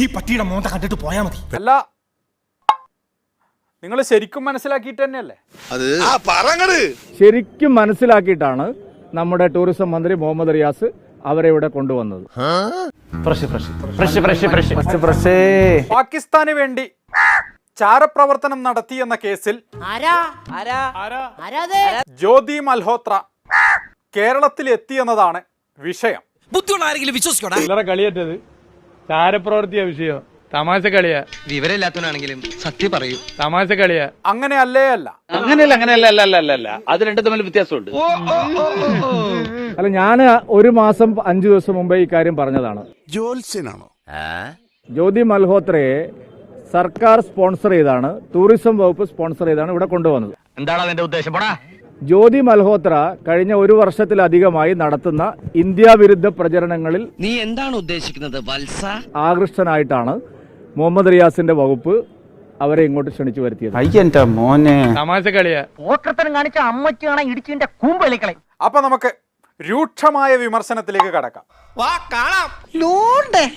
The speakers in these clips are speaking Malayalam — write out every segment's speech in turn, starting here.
ഈ പട്ടിയുടെ മോന്ത കണ്ടിട്ട് പോയാ മതി. അല്ല നിങ്ങൾ ശരിക്കും മനസ്സിലാക്കിയിട്ട് തന്നെയല്ലേ? ശരിക്കും മനസ്സിലാക്കിയിട്ടാണ് നമ്മുടെ ടൂറിസം മന്ത്രി മുഹമ്മദ് റിയാസ് അവരെ ഇവിടെ കൊണ്ടുവന്നത്. പാകിസ്ഥാന് വേണ്ടി ചാരപ്രവർത്തനം നടത്തി എന്ന കേസിൽ ആരാ? ആരാ? ആരാ? അത്? ജ്യോതി മൽഹോത്ര കേരളത്തിൽ എത്തി എന്നതാണ് വിഷയം. ബുദ്ധിയുള്ള ആരെങ്കിലും വിശ്വസിക്കോടാ ചില്ലറ കളിയേറ്റത് ചാരപ്രവർത്തിയ വിഷയം. തമാശ കളിയാ വിവരമില്ലാത്തവനാണെങ്കിലും സത്യം പറയൂ. തമാശ കളിയാ അങ്ങനെ അല്ലേ. അല്ല അങ്ങനെയല്ല അങ്ങനെയല്ല അല്ല അല്ല അല്ല അല്ല. അത് രണ്ടും തമ്മിൽ വ്യത്യാസമുണ്ട്. അല്ല ഞാൻ ഒരു മാസം അഞ്ചു ദിവസം മുമ്പേ ഈ കാര്യം പറഞ്ഞതാണ്. ജോത്സ്യനാണോ ജ്യോതി മൽഹോത്രയെ സർക്കാർ സ്പോൺസർ ചെയ്താണ് ടൂറിസം വകുപ്പ് സ്പോൺസർ ചെയ്താണ് ഇവിടെ കൊണ്ടുവന്നത്. എന്താണ് അതിന്റെ ഉദ്ദേശം? പോടാ. ജ്യോതി മൽഹോത്ര കഴിഞ്ഞ ഒരു വർഷത്തിലധികമായി നടത്തുന്ന ഇന്ത്യ വിരുദ്ധ പ്രചരണങ്ങളിൽ നീ എന്താണ് ഉദ്ദേശിക്കുന്നത്? വത്സ? ആകൃഷ്ടനായിട്ടാണ് മുഹമ്മദ് റിയാസിന്റെ വകുപ്പ് അവരെ ഇങ്ങോട്ട് ക്ഷണിച്ചു വരുത്തിയത്. അയ്യന്റെ മോനെ. തമാശ കളിയാ. ഓക്കത്തരം കാണിച്ച അമ്മച്ചാണ് ഇടിച്ചിന്റെ കൂമ്പളിക്കളെ. അപ്പൊ നമുക്ക് രൂക്ഷമായ വിമർശനത്തിലേക്ക് കടക്കാം.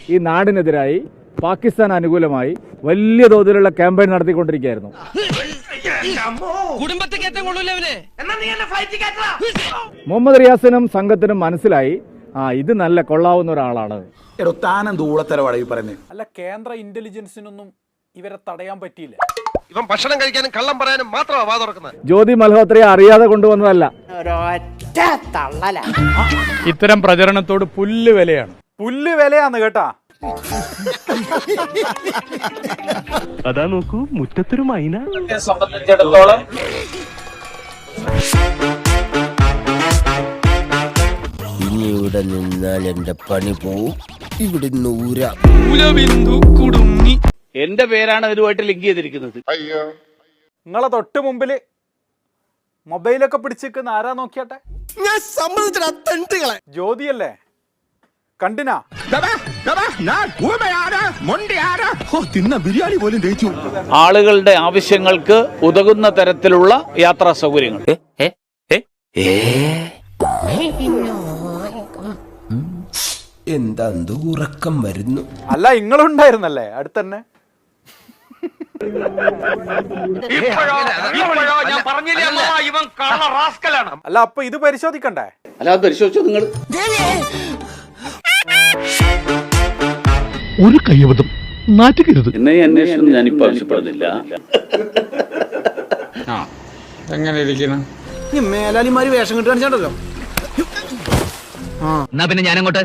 ഈ നാടിനെതിരായി പാകിസ്ഥാൻ അനുകൂലമായി വലിയ തോതിലുള്ള ക്യാമ്പയിൻ നടത്തിക്കൊണ്ടിരിക്കുകയായിരുന്നു. കുടുംബത്തെ കയറ്റം കൊള്ളൂലേ മുഹമ്മദ് റിയാസിനും സംഘത്തിനും മനസ്സിലായി ആ ഇത് നല്ല കൊള്ളാവുന്ന ഒരാളാണ്. അല്ല കേന്ദ്ര ഇന്റലിജൻസിനൊന്നും ഇവരെ തടയാൻ പറ്റിയില്ല. ഇവൻ ഭക്ഷണം കഴിക്കാനും കള്ളം പറയാനും മാത്രമാണ് വാ തുറക്കുന്നത്. ജ്യോതി മൽഹോത്രയെ അറിയാതെ കൊണ്ടുവന്നതല്ല. ഇത്തരം പ്രചരണത്തോട് പുല്ല് വിലയാണ്. പുല്ല് വിലയാന്ന് കേട്ടാ. അതാ നോക്കൂ മുറ്റത്തൊരു മൈന. സംബന്ധിച്ചിടത്തോളം ഇനി ഇവിടെ നിന്നാൽ എന്റെ പണി പോവും. ഇവിടുന്ന് കുടുങ്ങി. എന്റെ പേരാണ് ഇതുമായിട്ട് ലിങ്ക് ചെയ്തിരിക്കുന്നത്. നിങ്ങളെ തൊട്ട് മുമ്പിൽ മൊബൈലൊക്കെ പിടിച്ചിരിക്കുന്ന ആരാ നോക്കിയാട്ടെ? ഞാൻ സമ്മതിച്ചിട്ട് ജ്യോതിയല്ലേ? കണ്ടിനാ? തിന്ന ബിരിയാണി പോലും ദഹിച്ചു ആളുകളുടെ ആവശ്യങ്ങൾക്ക് ഉതകുന്ന തരത്തിലുള്ള യാത്രാ സൗകര്യങ്ങൾ. എന്താ ഉറക്കം വരുന്നു? അല്ല ഇങ്ങളുണ്ടായിരുന്നല്ലേ അടുത്തന്നെ. ഞാൻ പറഞ്ഞില്ലേ ഇവൻ കള്ള റാസ്കലാണ്. അല്ല അപ്പൊ ഇത് പരിശോധിക്കണ്ടേ? അല്ല പരിശോധിച്ചോ നിങ്ങൾ? ഒരു കയ്യബദ്ധം നാറ്റുകരുത്. എന്നെ അന്വേഷണം ഞാനിപ്പോ ആവശ്യപ്പെടുന്നില്ല. മേലാലിമാര് വേഷം കിട്ടുകയാണെന്നുണ്ടല്ലോ എന്നാ പിന്നെ ഞാനങ്ങോട്ട്?